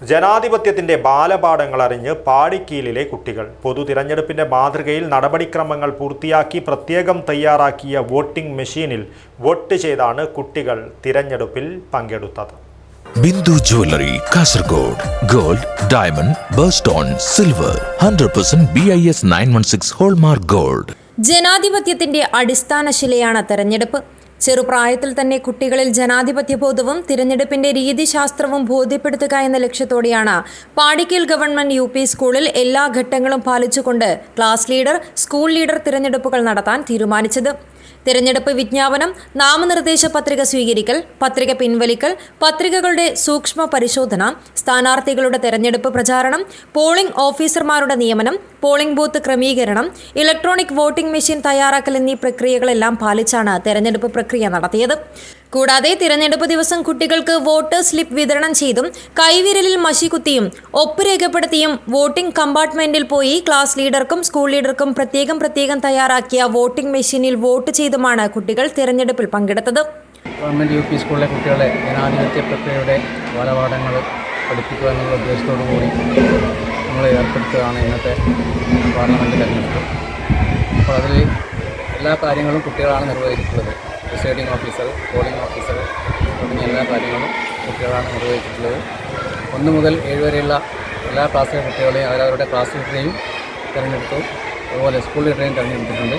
ജനാധിപത്യത്തിന്റെ ബാലപാഠങ്ങൾ അറിഞ്ഞ് പാടിക്കീലിലെ കുട്ടികൾ. പൊതു തിരഞ്ഞെടുപ്പിന്റെ മാതൃകയിൽ നടപടിക്രമങ്ങൾ പൂർത്തിയാക്കി പ്രത്യേകം തയ്യാറാക്കിയ വോട്ടിംഗ് മെഷീനിൽ വോട്ട് ചെയ്താണ് കുട്ടികൾ തിരഞ്ഞെടുപ്പിൽ പങ്കെടുത്തത്. Bindu jewellery Kasaragod gold diamond birthstone silver hundred percent B I S nine one six hallmark gold ജനാധിപത്യത്തിന്റെ അടിസ്ഥാന ശിലയാണ് തെരഞ്ഞെടുപ്പ്. ചെറുപ്രായത്തിൽ തന്നെ കുട്ടികളിൽ ജനാധിപത്യ ബോധവും തിരഞ്ഞെടുപ്പിന്റെ രീതിശാസ്ത്രവും ബോധ്യപ്പെടുത്തുക എന്ന ലക്ഷ്യത്തോടെയാണ് പാടിക്കൽ ഗവൺമെന്റ് യു സ്കൂളിൽ എല്ലാ ഘട്ടങ്ങളും പാലിച്ചുകൊണ്ട് ക്ലാസ് ലീഡർ സ്കൂൾ ലീഡർ തിരഞ്ഞെടുപ്പുകൾ നടത്താൻ തീരുമാനിച്ചത്. തിരഞ്ഞെടുപ്പ് വിജ്ഞാപനം നാമനിർദ്ദേശ പത്രിക സ്വീകരിക്കൽ പത്രിക പിൻവലിക്കൽ പത്രികകളുടെ സൂക്ഷ്മ പരിശോധന സ്ഥാനാർത്ഥികളുടെ തെരഞ്ഞെടുപ്പ് പ്രചാരണം പോളിംഗ് ഓഫീസർമാരുടെ നിയമനം പോളിംഗ് ബൂത്ത് ക്രമീകരണം ഇലക്ട്രോണിക് വോട്ടിംഗ് മെഷീൻ തയ്യാറാക്കൽ എന്നീ പ്രക്രിയകളെല്ലാം പാലിച്ചാണ് തെരഞ്ഞെടുപ്പ് പ്രക്രിയ നടത്തിയത്. കൂടാതെ തിരഞ്ഞെടുപ്പ് ദിവസം കുട്ടികൾക്ക് വോട്ട് സ്ലിപ്പ് വിതരണം ചെയ്തും കൈവിരലിൽ മഷി കുത്തിയും ഒപ്പ് രേഖപ്പെടുത്തിയും വോട്ടിംഗ് കമ്പാർട്ട്മെന്റിൽ പോയി ക്ലാസ് ലീഡർക്കും സ്കൂൾ ലീഡർക്കും പ്രത്യേകം പ്രത്യേകം തയ്യാറാക്കിയ വോട്ടിംഗ് മെഷീനിൽ വോട്ട് ചെയ്തുമാണ് കുട്ടികൾ തിരഞ്ഞെടുപ്പിൽ പങ്കെടുത്തത്. ഗവൺമെന്റ് യു പി സ്കൂളിലെ കുട്ടികളെ ജനാധിപത്യ പ്രക്രിയയുടെ ബാലപാഠങ്ങൾ പഠിപ്പിക്കുക എന്നുള്ള ഉദ്ദേശത്തോടു കൂടി നമ്മൾ ഏർപ്പെടുത്തുകയാണ് ഇന്നത്തെ പാർലമെന്റ് തെരഞ്ഞെടുപ്പ്. അപ്പോൾ അതിൽ എല്ലാ കാര്യങ്ങളും കുട്ടികളാണ് നിർവഹിച്ചിട്ടുള്ളത്. പ്രിസൈഡിംഗ് ഓഫീസർ പോളിംഗ് ഓഫീസർ തുടങ്ങിയ എല്ലാ കാര്യങ്ങളും കുട്ടികളാണ് നിർവഹിച്ചിട്ടുള്ളത്. ഒന്ന് മുതൽ ഏഴ് വരെയുള്ള എല്ലാ ക്ലാസ്സിലെ കുട്ടികളെയും അവരവരുടെ ക്ലാസ് ലീഡറെയും തിരഞ്ഞെടുത്തു. അതുപോലെ സ്കൂൾ ലീഡറെയും തിരഞ്ഞെടുത്തിട്ടുണ്ട്.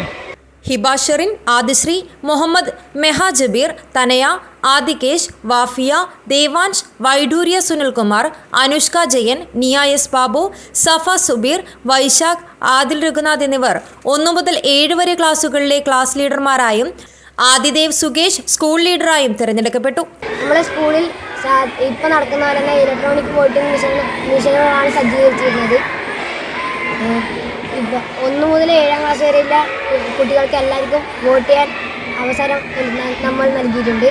ഹിബാഷറിൻ ആദിശ്രീ മുഹമ്മദ് മെഹാജബീർ തനയ ആദികേഷ് വാഫിയ ദേവാൻഷ് വൈഡൂര്യ സുനിൽകുമാർ അനുഷ്ക ജയൻ നിയ എസ് ബാബു സഫ സുബീർ വൈശാഖ് ആദിൽ രഘുനാഥ് എന്നിവർ. ഒന്നു മുതൽ ഏഴ് വരെ ക്ലാസുകളിലെ ക്ലാസ് ലീഡർമാരായും ആദിദേവ് സുകേഷ് സ്കൂൾ ലീഡറായും തിരഞ്ഞെടുക്കപ്പെട്ടു. നമ്മുടെ സ്കൂളിൽ ഇപ്പം നടക്കുന്ന പോലെ തന്നെ ഇലക്ട്രോണിക് വോട്ടിംഗ് മിഷൻ മിഷനുകളാണ് സജ്ജീകരിച്ചിരുന്നത്. ഇപ്പം ഒന്ന് മുതൽ ഏഴാം ക്ലാസ് വരെയുള്ള കുട്ടികൾക്ക് എല്ലാവർക്കും വോട്ട് ചെയ്യാൻ അവസരം നമ്മൾ നൽകിയിട്ടുണ്ട്.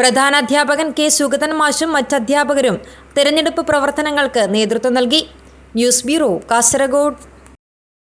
പ്രധാന അധ്യാപകൻ കെ സുഗതൻ മാഷും മറ്റ് അധ്യാപകരും തിരഞ്ഞെടുപ്പ് പ്രവർത്തനങ്ങൾക്ക് നേതൃത്വം നൽകി. News bureau Kasaragod.